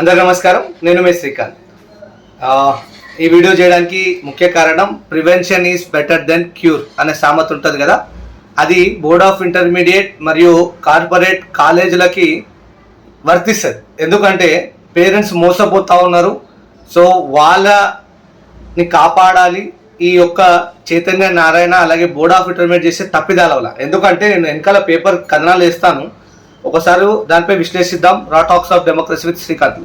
అందరు నమస్కారం. నేను మీ శ్రీకాంత్. ఈ వీడియో చేయడానికి ముఖ్య కారణం prevention is better than cure అనే సామెత ఉంటుంది కదా. అది బోర్డ్ ఆఫ్ ఇంటర్మీడియట్ మరియు కార్పొరేట్ కాలేజీలకి వర్తిస్తుంది. ఎందుకంటే పేరెంట్స్ మోసపోతూ ఉన్నారు. సో వాళ్ళని కాపాడాలి. ఈ యొక్క చైతన్య నారాయణ అలాగే బోర్డ్ ఆఫ్ ఇంటర్మీడియట్ చేసే తప్పిదాల వల్ల ఎందుకంటే నేను వెనకాల పేపర్ కథనాలు వేస్తాను. ఒకసారి దానిపై విశ్లేషిద్దాం. Raw talks of democracy with Srikanth.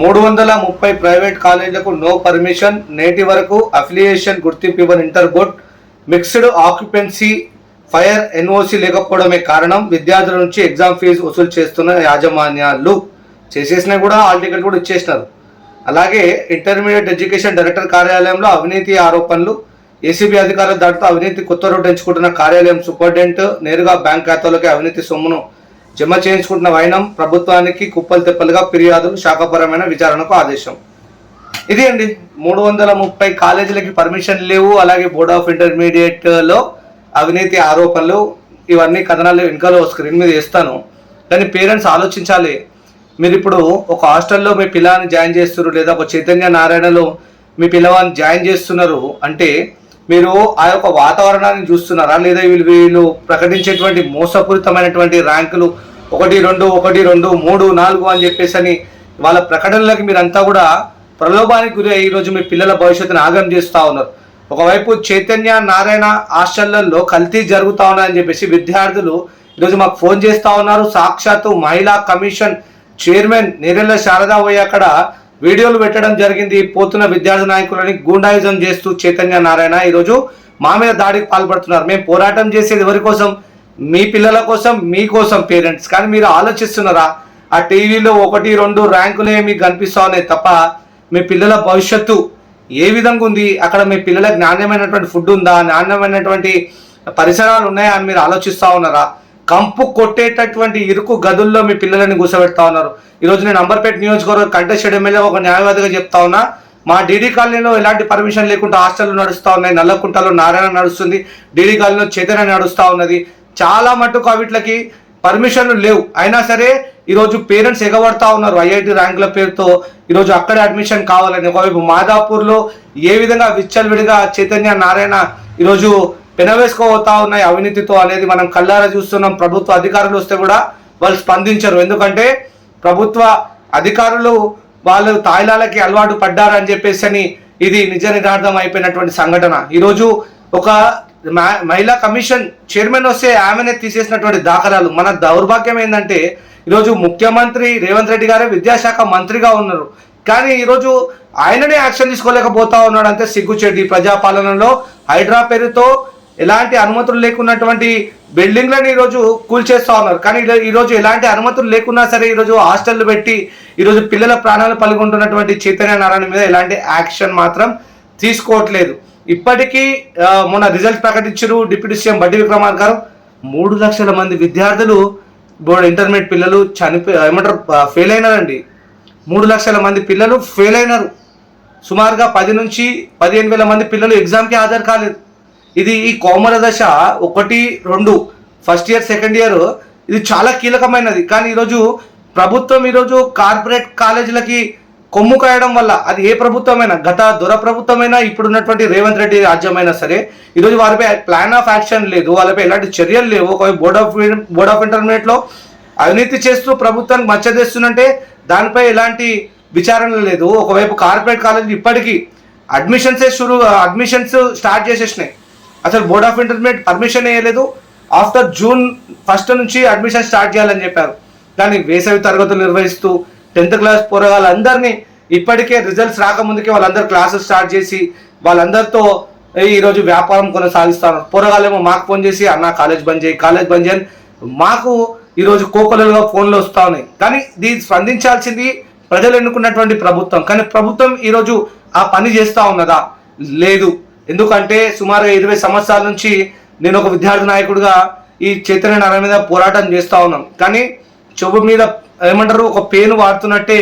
మూడు వందల ముప్పై ప్రైవేట్ కాలేజీలకు నో పర్మిషన్. నేటి వరకు అఫిలియేషన్ గుర్తింపు ఇవ్వని inter board mixed occupancy fire NOC లేకపోవడమే కారణం. విద్యార్థుల నుంచి ఎగ్జామ్ ఫీజు వసూలు చేస్తున్న యాజమాన్యాలు చేసేసినా కూడా ఆల్ టికెట్ కూడా ఇచ్చేసినారు. అలాగే ఇంటర్మీడియట్ ఎడ్యుకేషన్ డైరెక్టర్ కార్యాలయంలో అవినీతి ఆరోపణలు. ఏసీబీ అధికారుల దాటితో అవినీతి కొత్త రోడ్డు ఎంచుకుంటున్న కార్యాలయం సూపరింటెండెంట్ నేరుగా బ్యాంక్ ఖాతాలోకి అవినీతి సొమ్మును జమ చేయించుకుంటున్న వైనం ప్రభుత్వానికి కుప్పలు తెప్పలుగా ఫిర్యాదులు శాఖపరమైన విచారణకు ఆదేశం. ఇది అండి. మూడు వందల ముప్పై కాలేజీలకి పర్మిషన్ లేవు. అలాగే బోర్డ్ ఆఫ్ ఇంటర్మీడియట్లో అవినీతి ఆరోపణలు ఇవన్నీ కథనాలు వెనుకలో స్క్రీన్ మీద వేస్తాను. కానీ పేరెంట్స్ ఆలోచించాలి. మీరు ఇప్పుడు ఒక హాస్టల్లో మీ పిల్లని జాయిన్ చేస్తున్నారు లేదా ఒక చైతన్య నారాయణలో మీ పిల్లవాడిని జాయిన్ చేస్తున్నారు అంటే మీరు ఆ యొక్క వాతావరణాన్ని చూస్తున్నారా? లేదా వీళ్ళు వీళ్ళు ప్రకటించేటువంటి మోసపూరితమైనటువంటి ర్యాంకులు ఒకటి రెండు ఒకటి రెండు మూడు నాలుగు అని చెప్పేసి అని వాళ్ళ ప్రకటనలకు మీరంతా కూడా ప్రలోభానికి గురి అయ్యి ఈరోజు మీ పిల్లల భవిష్యత్తును ఆగం చేస్తూ ఉన్నారు. ఒకవైపు చైతన్య నారాయణ హాస్టళ్ళలో కల్తీ జరుగుతూ ఉన్నాయని చెప్పేసి విద్యార్థులు ఈరోజు మాకు ఫోన్ చేస్తూ ఉన్నారు. సాక్షాత్తు మహిళా కమిషన్ చైర్మన్ నేరెళ్ళ శారదా పోయి అక్కడ వీడియోలు పెట్టడం జరిగింది. పోతున్న విద్యార్థి నాయకులని గూండాయిజం చేస్తూ చైతన్య నారాయణ ఈరోజు మా మీద దాడికి పాల్పడుతున్నారు. మేము పోరాటం చేసేది ఎవరి కోసం? మీ పిల్లల కోసం మీకోసం పేరెంట్స్. కానీ మీరు ఆలోచిస్తున్నారా? ఆ టీవీలో ఒకటి రెండు ర్యాంకులే మీకు కనిపిస్తా తప్ప మీ పిల్లల భవిష్యత్తు ఏ విధంగా ఉంది? అక్కడ మీ పిల్లలకు నాణ్యమైనటువంటి ఫుడ్ ఉందా? నాణ్యమైనటువంటి పరిసరాలు ఉన్నాయా అని మీరు ఆలోచిస్తా ఉన్నారా? కంపు కొట్టేటటువంటి ఇరుకు గదుల్లో మీ పిల్లలని కూర్చోబెడతా ఉన్నారు. ఈరోజు నేను అంబర్పేట నియోజకవర్గ కంటెస్టెడ్ ఎమ్మెల్యే ఒక న్యాయవాదిగా చెప్తా ఉన్నా మా డీడీ కాలనీలో ఎలాంటి పర్మిషన్ లేకుండా హాస్టల్ నడుస్తూ ఉన్నాయి. నల్లకుంటలో నారాయణ నడుస్తుంది డీడీ కాలనీలో చైతన్య నడుస్తూ ఉన్నది. చాలా మటుకు అవిట్లకి పర్మిషన్లు లేవు. అయినా సరే ఈరోజు పేరెంట్స్ ఎగబడతా ఉన్నారు ఐఐటి ర్యాంకుల పేరుతో. ఈరోజు అక్కడే అడ్మిషన్ కావాలని. ఒకవైపు మాదాపూర్లో ఏ విధంగా విచ్చలవిడిగా చైతన్య నారాయణ ఈరోజు పెనవేసుకోపోతా ఉన్నాయి అవినీతితో అనేది మనం కళ్ళారా చూస్తున్నాం. ప్రభుత్వ అధికారులు వస్తే కూడా వాళ్ళు స్పందించరు. ఎందుకంటే ప్రభుత్వ అధికారులు వాళ్ళు తాయిలాలకి అలవాటు పడ్డారని చెప్పేసి అని ఇది నిజ నిరార్థం అయిపోయినటువంటి సంఘటన. ఈరోజు ఒక మహిళా కమిషన్ చైర్మన్ వస్తే ఆమెనే తీసేసినటువంటి దాఖలాలు. మన దౌర్భాగ్యం ఏంటంటే ఈరోజు ముఖ్యమంత్రి రేవంత్ రెడ్డి గారే విద్యాశాఖ మంత్రిగా ఉన్నారు. కానీ ఈరోజు ఆయననే యాక్షన్ తీసుకోలేకపోతా ఉన్నాడు అంతే ప్రజాపాలనలో హైడ్రా పేరుతో ఎలాంటి అనుమతులు లేకున్నటువంటి బిల్డింగ్లను ఈరోజు కూల్చేస్తా ఉన్నారు. కానీ ఈరోజు ఎలాంటి అనుమతులు లేకున్నా సరే ఈరోజు హాస్టల్ పెట్టి ఈరోజు పిల్లల ప్రాణాలు పలుకుంటున్నటువంటి చైతన్య నారాయణ మీద ఎలాంటి యాక్షన్ మాత్రం తీసుకోవట్లేదు. ఇప్పటికీ మొన్న రిజల్ట్ ప్రకటించారు డిప్యూటీ సీఎం బడ్డి విక్రమార్ గారు. మూడు లక్షల మంది విద్యార్థులు ఇంటర్మీడియట్ పిల్లలు చనిపోయి ఏమంటారు ఫెయిల్ అయినారండి మూడు లక్షల మంది పిల్లలు ఫెయిల్ అయినారు సుమారుగా పది నుంచి పదిహేను వేల మంది పిల్లలు ఎగ్జామ్కి హాజరు కాలేదు. ఇది ఈ కోమల దశ ఒకటి రెండు ఫస్ట్ ఇయర్ సెకండ్ ఇయర్ ఇది చాలా కీలకమైనది. కానీ ఈరోజు ప్రభుత్వం ఈరోజు కార్పొరేట్ కాలేజీలకి కొమ్ము కాయడం వల్ల అది ఏ ప్రభుత్వమైనా గత దొర ప్రభుత్వమైనా ఇప్పుడు ఉన్నటువంటి రేవంత్ రెడ్డి రాజ్యమైనా సరే ఈరోజు వారిపై ప్లాన్ ఆఫ్ యాక్షన్ లేదు వాళ్ళపై ఎలాంటి చర్యలు లేవు. ఒక బోర్డ్ ఆఫ్ బోర్డ్ ఆఫ్ ఇంటర్మీడియట్లో అవినీతి చేస్తూ ప్రభుత్వానికి మచ్చ దానిపై ఎలాంటి విచారణ లేదు. ఒకవైపు కార్పొరేట్ కాలేజీ ఇప్పటికీ అడ్మిషన్సే షురు అడ్మిషన్స్ స్టార్ట్ చేసేసినాయి. అసలు బోర్డ్ ఆఫ్ ఇంటర్మీడియట్ పర్మిషన్ వేయలేదు ఆఫ్టర్ జూన్ ఫస్ట్ నుంచి అడ్మిషన్ స్టార్ట్ చేయాలని చెప్పారు. కానీ వేసవి తరగతులు నిర్వహిస్తూ టెన్త్ క్లాస్ పోరగాళ్ళందరినీ ఇప్పటికే రిజల్ట్స్ రాకముందుకే వాళ్ళందరూ క్లాసెస్ స్టార్ట్ చేసి వాళ్ళందరితో ఈరోజు వ్యాపారం కొనసాగిస్తాను పోరగాళ్ళేమో మాకు ఫోన్ చేసి అన్న కాలేజ్ బంద్ చేయి కాలేజ్ బంద్ చేయని మాకు ఈరోజు కోకొలలుగా ఫోన్లు వస్తూ ఉన్నాయి. కానీ దీన్ని స్పందించాల్సింది ప్రజలు ఎన్నుకున్నటువంటి ప్రభుత్వం. కానీ ప్రభుత్వం ఈరోజు ఆ పని చేస్తూ ఉన్నదా? లేదు. ఎందుకంటే సుమారు ఇరవై సంవత్సరాల నుంచి నేను ఒక విద్యార్థి నాయకుడిగా ఈ చైతన్య నారాయణ మీద పోరాటం చేస్తూ ఉన్నాం. కానీ చెవు మీద ఏమంటారు ఒక పేను వాడుతున్నట్టే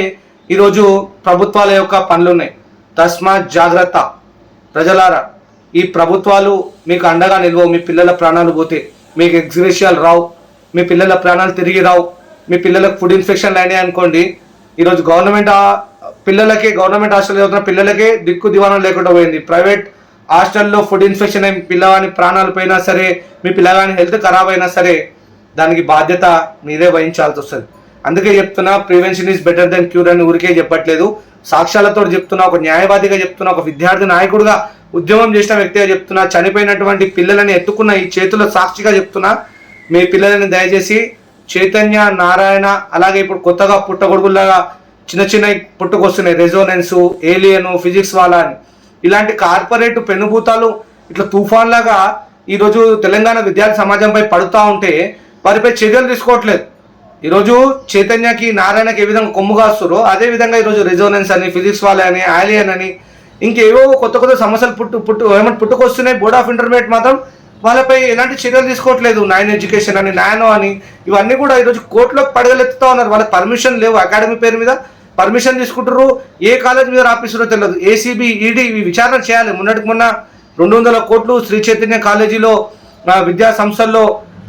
ఈరోజు ప్రభుత్వాల యొక్క పనులు ఉన్నాయి తస్మాత్ జాగ్రత్త. ప్రజలారా ఈ ప్రభుత్వాలు మీకు అండగా నిల్వవు మీ పిల్లల ప్రాణాలు పోతే మీకు ఎగ్జిబిషియాలు రావు. మీ పిల్లల ప్రాణాలు తిరిగి రావు. మీ పిల్లలకు ఫుడ్ ఇన్ఫెక్షన్లు అయినాయి అనుకోండి ఈరోజు గవర్నమెంట్ పిల్లలకే గవర్నమెంట్ హాస్టల్ చదువుతున్న పిల్లలకే దిక్కు దివాణం లేకుండా పోయింది. ప్రైవేట్ హాస్టల్లో ఫుడ్ ఇన్ఫెక్షన్ అయిన పిల్లవాని ప్రాణాలు పోయినా సరే మీ పిల్లవాని హెల్త్ ఖరాబ్ అయినా సరే దానికి బాధ్యత మీరే వహించాల్సి వస్తుంది. అందుకే చెప్తున్నా prevention is better than cure అని ఊరికే చెప్పట్లేదు. సాక్ష్యాలతో చెప్తున్నా ఒక న్యాయవాదిగా చెప్తున్నా ఒక విద్యార్థి నాయకుడిగా ఉద్యమం చేసిన వ్యక్తిగా చెప్తున్నా చనిపోయినటువంటి పిల్లలని ఎత్తుకున్న ఈ చేతుల సాక్షిగా చెప్తున్నా మీ పిల్లలని దయచేసి చైతన్య నారాయణ అలాగే ఇప్పుడు కొత్తగా పుట్టగొడుగులాగా చిన్న చిన్న పుట్టుకొస్తున్నాయి. రెజోనెన్స్ ఏలియను ఫిజిక్స్ వాళ్ళ అని. ఇలాంటి కార్పొరేట్ పెనుభూతాలు ఇట్లా తుఫాన్ లాగా ఈరోజు తెలంగాణ విద్యార్థి సమాజంపై పడుతూ ఉంటే వారిపై చర్యలు తీసుకోవట్లేదు. ఈరోజు చైతన్యకి నారాయణకి ఏ విధంగా కొమ్ము కాస్తారో అదే విధంగా ఈరోజు రెజోనెన్స్ అని ఫిజిక్స్ వాళ్ళే అని ఆలియన్ అని ఇంకేవో కొత్త కొత్త సమస్యలు పుట్టు పుట్టు ఏమంటే పుట్టుకొస్తున్నాయి బోర్డ్ ఆఫ్ ఇంటర్మీడియట్ మాత్రం వాళ్ళపై ఎలాంటి చర్యలు తీసుకోవట్లేదు. నైన్ ఎడ్యుకేషన్ అని నానో అని ఇవన్నీ కూడా ఈరోజు కోర్టులోకి పడగలెత్తుతా ఉన్నారు. వాళ్ళకి పర్మిషన్ లేవు. అకాడమీ పేరు మీద పర్మిషన్ తీసుకుంటారు ఏ కాలేజ్ మీద రాపిస్తారో తెలియదు ఏసీబీ ఈడీ విచారణ చేయాలి. మొన్నటికి మొన్న రెండు వందల కోట్లు శ్రీ చైతన్య కాలేజీలో విద్యా సంస్థల్లో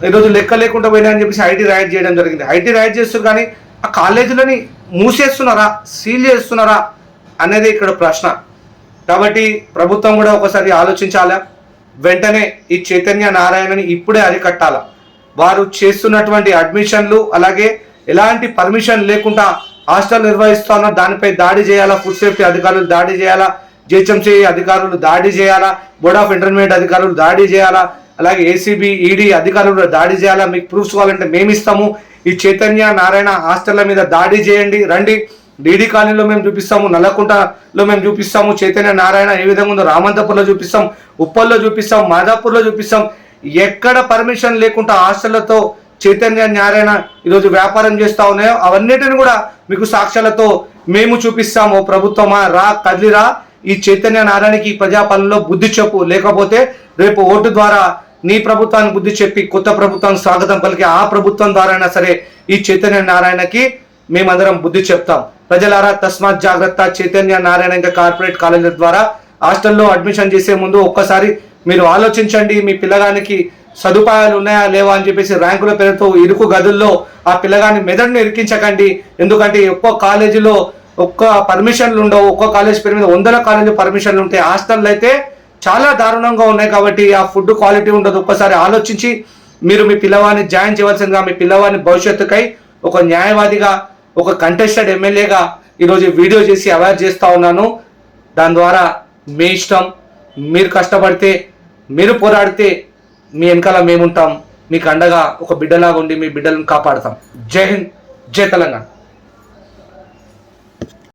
ఈరోజు లెక్క లేకుండా పోయినాయని చెప్పేసి ఐటీ రైడ్ చేయడం జరిగింది. ఐటీ రైడ్ చేస్తారు కానీ ఆ కాలేజీలని మూసేస్తున్నారా? సీల్ చేస్తున్నారా? అనేది ఇక్కడ ప్రశ్న. కాబట్టి ప్రభుత్వం కూడా ఒకసారి ఆలోచించాలా? వెంటనే ఈ చైతన్య నారాయణని ఇప్పుడే అరికట్టాల? వారు చేస్తున్నటువంటి అడ్మిషన్లు అలాగే ఎలాంటి పర్మిషన్ లేకుండా హాస్టల్ నిర్వహిస్తున్న దానిపై దాడి చేయాలా? ఫుడ్ సేఫ్టీ అధికారులు దాడి చేయాలా? జిహెచ్ఎంసీ అధికారులు దాడి చేయాలా? బోర్డ్ ఆఫ్ ఇంటర్మీడియట్ అధికారులు దాడి చేయాలా? అలాగే ఏసీబీ ఈడీ అధికారులు దాడి చేయాలా? మీకు ప్రూఫ్స్ కావాలంటే మేము ఇస్తాము ఈ చైతన్య నారాయణ హాస్టళ్ళ మీద దాడి చేయండి. రండి. డీడీ కాలనీలో మేము చూపిస్తాము. నల్లకుంటలో మేము చూపిస్తాము. చైతన్య నారాయణ ఏ విధంగా ఉందో రామంతపూర్లో చూపిస్తాం. ఉప్పల్లో చూపిస్తాం. మాదాపూర్లో చూపిస్తాం. ఎక్కడ పర్మిషన్ లేకుండా హాస్టళ్ళతో చైతన్య నారాయణ ఈరోజు వ్యాపారం చేస్తూ ఉన్నాయో అవన్నిటిని కూడా మీకు సాక్ష్యాలతో మేము చూపిస్తాము. ప్రభుత్వమా? రా కదిలిరా ఈ చైతన్య నారాయణకి ప్రజాపాలనలో బుద్ధి చెప్పు. లేకపోతే రేపు ఓటు ద్వారా నీ ప్రభుత్వాన్ని బుద్ధి చెప్పి కొత్త ప్రభుత్వానికి స్వాగతం పలికి ఆ ప్రభుత్వం ద్వారా అయినా సరే ఈ చైతన్య నారాయణకి మేమందరం బుద్ధి చెప్తాం. ప్రజలారా తస్మాత్ జాగ్రత్త. చైతన్య నారాయణ ఇంకా కార్పొరేట్ కాలేజీల ద్వారా హాస్టల్లో అడ్మిషన్ చేసే ముందు ఒక్కసారి మీరు ఆలోచించండి. మీ పిల్లగానికి సదుపాయాలు ఉన్నాయా లేవా అని చెప్పేసి ర్యాంకుల పేరుతో ఇరుకు గదుల్లో ఆ పిల్లగాని మెదడుని ఇరికించకండి. ఎందుకంటే ఒక్కో కాలేజీలో ఒక్క పర్మిషన్లు ఉండవు. ఒక్కో కాలేజ్ పేరు మీద వందల కాలేజీ పర్మిషన్లు ఉంటాయి హాస్టల్లో అయితే చాలా దారుణంగా ఉన్నాయి కాబట్టి ఆ ఫుడ్ క్వాలిటీ ఉండదు. ఒక్కసారి ఆలోచించి మీరు మీ పిల్లవాడిని జాయిన్ చేయవలసిందిగా మీ పిల్లవాడిని భవిష్యత్తుకై ఒక న్యాయవాదిగా ఒక కంటెస్టెడ్ ఎమ్మెల్యేగా ఈరోజు వీడియో చేసి అవేర్ చేస్తూ ఉన్నాను. దాని ద్వారా మీ ఇష్టం మీరు కష్టపడితే మీరు పోరాడితే మీ వెనకాల మేముంటాం. మీకు అండగా ఒక బిడ్డలాగా ఉండి మీ బిడ్డలను కాపాడతాం. జై హింద్ జై తెలంగాణ.